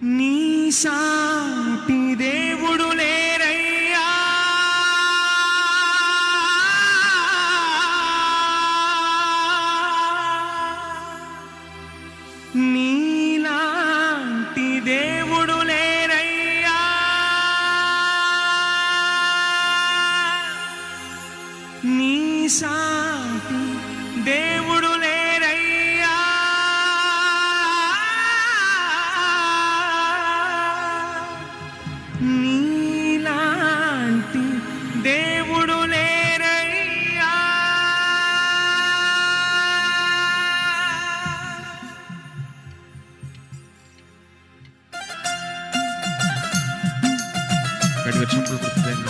你像冰 నీలాంటి దేవుడు లేరయ్యా.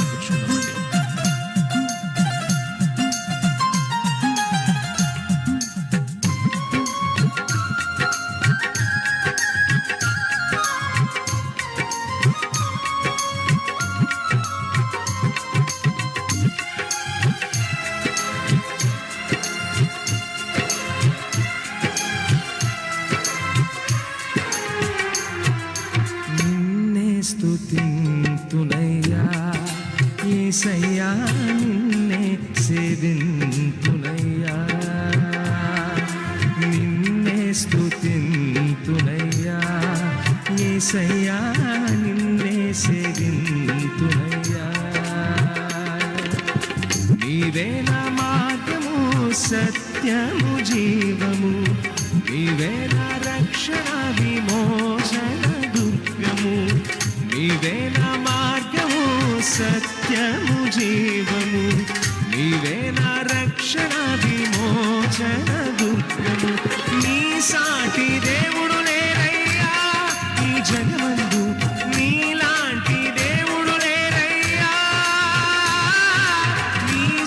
కూర్చున్నాం ఏసయ్యా నిన్నే సేవింతునయ్యా. నిన్నే స్తుతింతునయ్యా. ఏసయ్యా నిన్నే సేవింతునయ్యా. నీవే నా మార్గము సత్యము జీవము. నీవే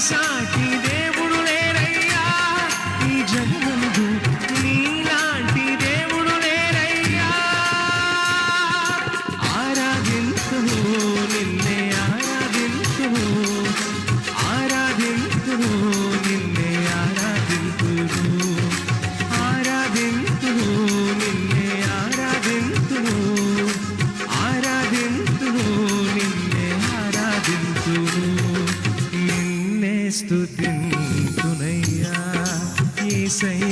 आशा की say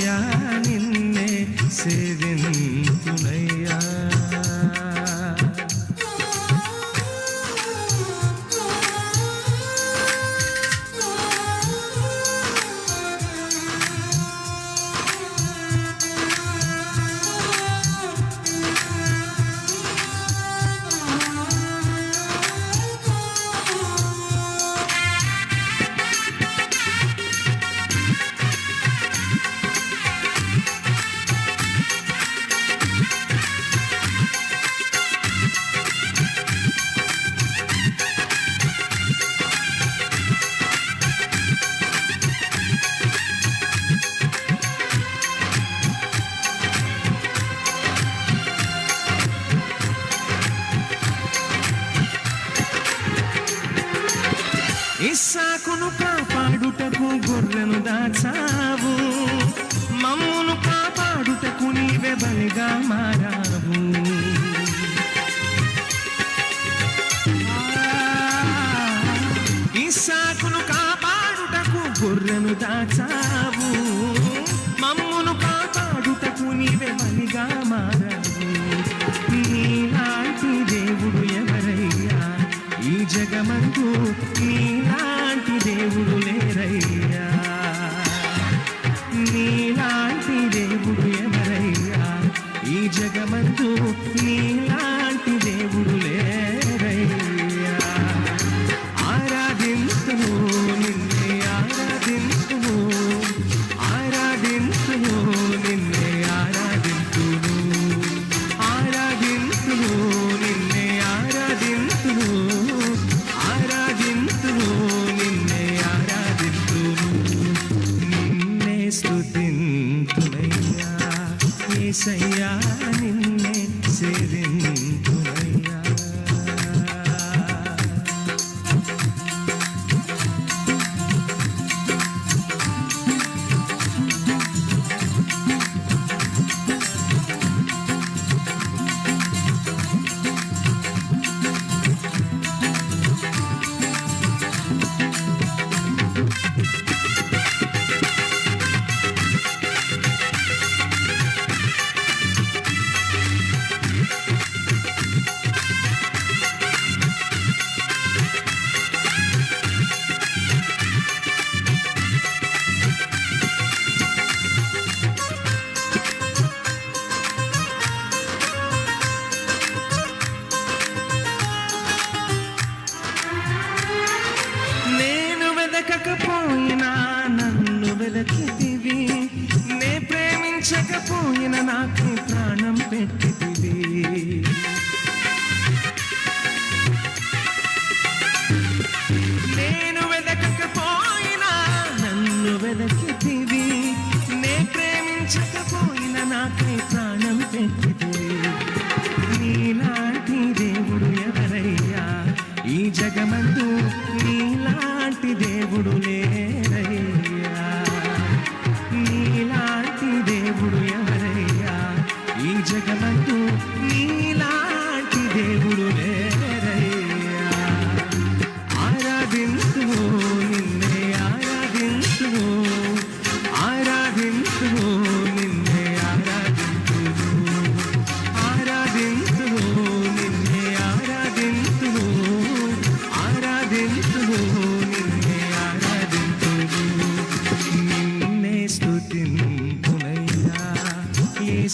Miss వద్దు నీలాంటి దేవుడు లేరయ్యా.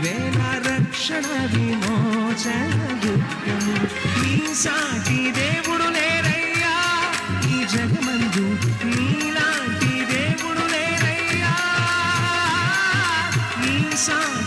నీవేన రక్షణ విమోచన దుఃఖము నీ సాటి దేవుడు లేరయ్యా ఈ జగమందు నీలాంటి దేవుడు లేరయ్యా. నీ సాటి